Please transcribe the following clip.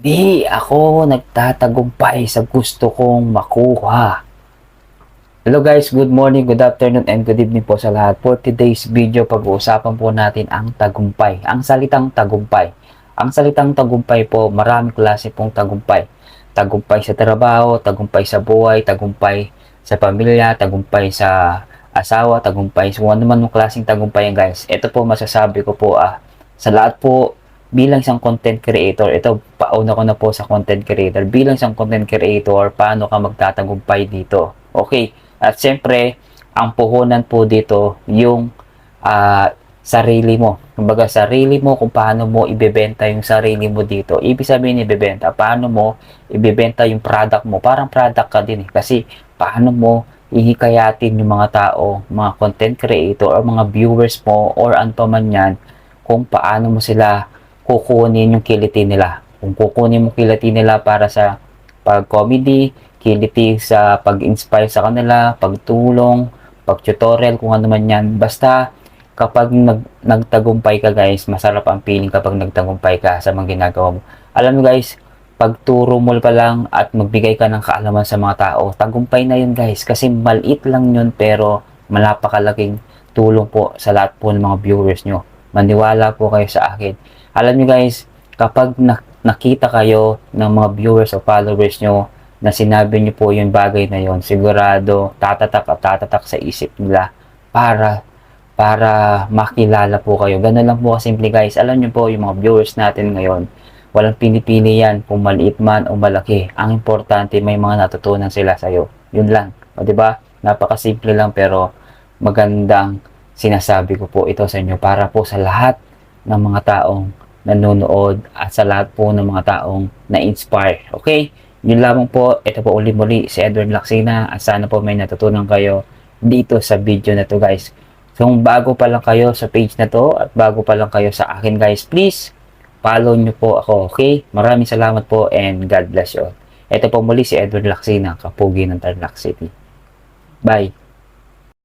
Di ako nagtatagumpay sa gusto kong makuha. Hello guys, good morning, good afternoon, and good evening po sa lahat. For today's video, pag-uusapan po natin ang tagumpay. Ang salitang tagumpay. Ang salitang tagumpay po, maraming klase pong tagumpay. Tagumpay sa trabaho, tagumpay sa buhay, tagumpay sa pamilya, tagumpay sa asawa, tagumpay sa ano man mong klaseng tagumpay yan guys. Ito po masasabi ko po ah, sa lahat po bilang isang content creator, ito pauna ko na po sa content creator, bilang isang content creator, paano ka magtatagumpay dito? Okay, at siyempre, ang puhunan po dito, yung ah, sarili mo. Kumbaga, sarili mo, kung paano mo ibebenta yung sarili mo dito. Ibig sabihin ibebenta, paano mo ibebenta yung product mo. Parang product ka din eh. Kasi, paano mo ihikayatin yung mga tao, mga content creator, or mga viewers mo, or ano pa man yan, kung paano mo sila kukunin yung kiliti nila. Kung kukunin mo kiliti nila para sa pag-comedy, kiliti sa pag-inspire sa kanila, pagtulong, pag-tutorial, kung ano man yan. Basta, kapag nag, nagtagumpay ka guys, masarap ang feeling kapag nagtagumpay ka sa mga ginagawa mo. Alam mo guys, pagturo mo pa lang at magbigay ka ng kaalaman sa mga tao, tagumpay na yun guys. Kasi maliit lang yun pero malapakalaking tulong po sa lahat po ng mga viewers nyo. Maniwala po kayo sa akin. Alam nyo guys, kapag na- nakita kayo ng mga viewers o followers nyo na sinabi nyo po yung bagay na yon sigurado tatatak at tatatak sa isip nila para para makilala po kayo. Ganun lang po kasimple guys. Alam nyo po yung mga viewers natin ngayon, walang pinipili yan kung maliit man o malaki. Ang importante may mga natutunan sila sa'yo. Yun lang. O ba? Napakasimple lang pero magandang sinasabi ko po ito sa inyo para po sa lahat ng mga taong nanonood at sa lahat po ng mga taong na-inspire. Okay? Yun lamang po. Ito po uli muli si Edward Laksina at sana po may natutunan kayo dito sa video na to guys. Kung bago pa lang kayo sa page na to at bago pa lang kayo sa akin guys, please follow nyo po ako, okay? Maraming salamat po and God bless you. Ito po muli si Edward Laksina, kapugi ng Tarlac City. Bye!